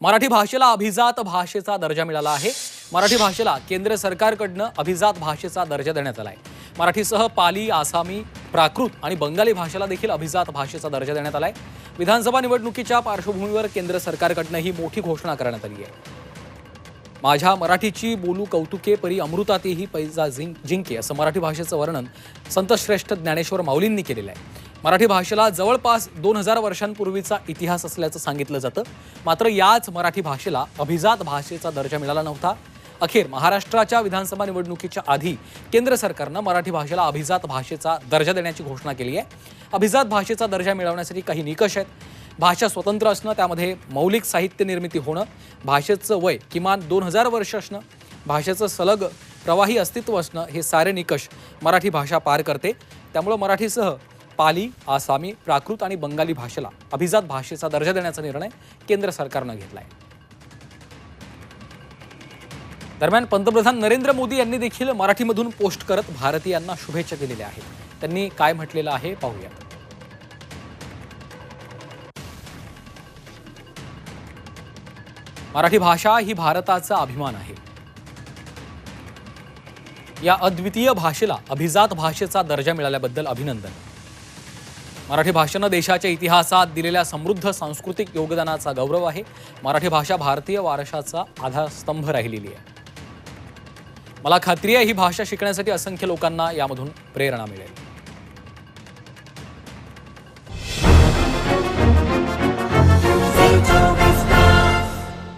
मराठी भाषेला अभिजात भाषेचा दर्जा मिळाला आहे. मराठी भाषेला केंद्र सरकारकडनं अभिजात भाषेचा दर्जा देण्यात आला आहे. मराठीसह पाली आसामी प्राकृत आणि बंगाली भाषेला देखील अभिजात भाषेचा दर्जा देण्यात आला आहे विधानसभा निवडणुकीच्या पार्श्वभूमीवर केंद्र सरकारकडनं ही मोठी घोषणा करण्यात आली आहे. माझ्या मराठीची बोलू कौतुके परी अमृतातेही पैजा जिंक जिंके असं मराठी भाषेचं वर्णन संतश्रेष्ठ ज्ञानेश्वर माऊलींनी केलेलं आहे. मराठी भाषेला जवळपास दोन हजार वर्षांपूर्वीचा इतिहास असल्याचं सांगितलं जातं. मात्र याच मराठी भाषेला अभिजात भाषेचा दर्जा मिळाला नव्हता. अखेर महाराष्ट्राच्या विधानसभा निवडणुकीच्या आधी केंद्र सरकारनं मराठी भाषेला अभिजात भाषेचा दर्जा देण्याची घोषणा केली आहे. अभिजात भाषेचा दर्जा मिळवण्यासाठी काही निकष आहेत. भाषा स्वतंत्र असणं त्यामध्ये मौलिक साहित्य निर्मिती होणं भाषेचं वय किमान दोन हजार वर्ष असणं भाषेचं सलग प्रवाही अस्तित्व असणं हे सारे निकष मराठी भाषा पार करते. त्यामुळं मराठीसह पाली आसामी प्राकृत आणि बंगाली भाषेला अभिजात भाषेचा दर्जा देण्याचा निर्णय केंद्र सरकारनं घेतला आहे दरम्यान पंतप्रधान नरेंद्र मोदी यांनी देखील मराठीमधून पोस्ट करत भारतीयांना शुभेच्छा दिलेल्या आहेत. त्यांनी काय म्हटलेलं आहे पाहूया. मराठी भाषा ही भारताचा अभिमान आहे. या अद्वितीय भाषेला अभिजात भाषेचा दर्जा मिळाल्याबद्दल अभिनंदन. मराठी भाषेनं देशाच्या इतिहासात दिलेल्या समृद्ध सांस्कृतिक योगदानाचा गौरव आहे. मराठी भाषा भारतीय वारशाचा आधारस्तंभ राहिलेली आहे. मला खात्री आहे ही भाषा शिकण्यासाठी असंख्य लोकांना यामधून प्रेरणा मिळेल.